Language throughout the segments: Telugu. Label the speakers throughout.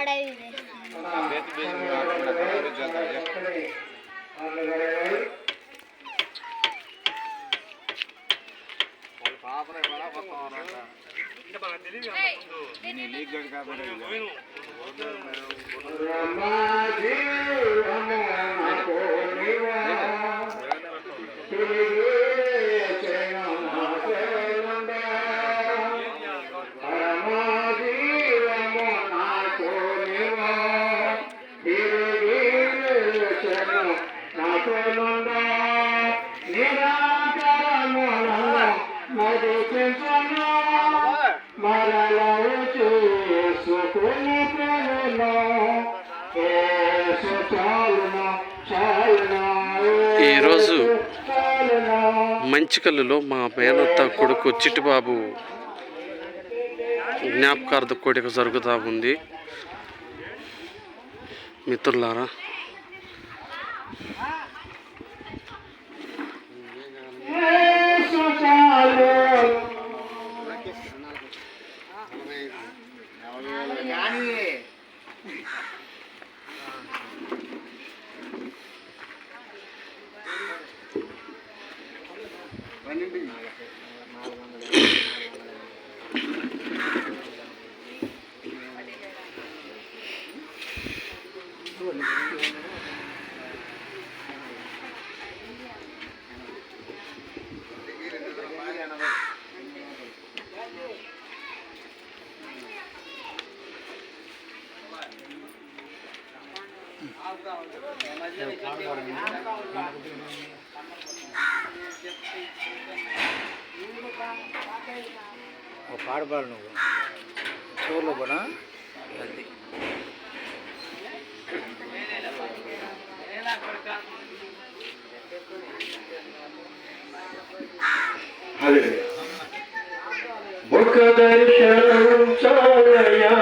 Speaker 1: పాడైంది.
Speaker 2: పాపరే బరాబర్ కావాలంట ఇంకా బాగా తెలియదు నీకు కాకుండా ప్రేమలో యేసు చాలునా చాలునా
Speaker 3: ఈరోజు మంచికల్లులో మా మేనత్త కొడుకు చిట్టుబాబు జ్ఞాపకార్థ కోడిక జరుగుతూ ఉంది. మిత్రులారా
Speaker 2: పన్నెండు
Speaker 4: పాడపాలి నువ్వు. చూర్లో కూడా అది.
Speaker 2: ఒక దర్శనం చాలయా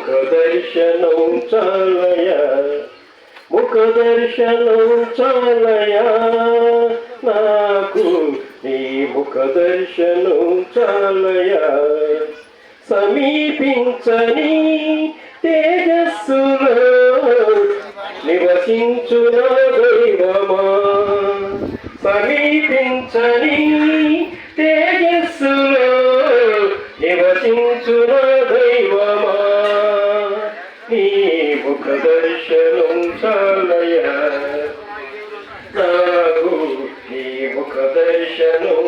Speaker 2: ముఖదర్శనం చాలయ ముఖదర్శనం చాలయ నాకు నీ ముఖదర్శనం చాలయ సమీపించని తేజస్సులో నివసించునాడు ముఖదర్శనం చాలయ దర్శనం చాలయా నాకు నీ ముఖ దర్శనం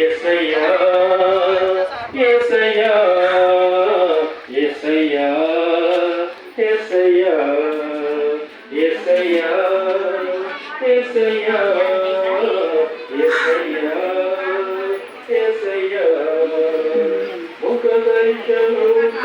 Speaker 2: ఎసయ్యా ఎసయ్యా ఎసయ్యా ఎసయ్యా ఎసయ్యా ఎసయ్యా ఎసయ్యా ఎసయ్యా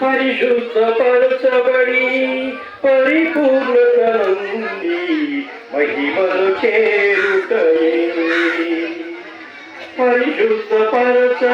Speaker 1: పరిశుద్ధ పరచబడి
Speaker 2: ಮಧ್ಯ పరిపూర్ణత నుండి మహిమను చేరుటయే. পরিশুদ্ধ পরচা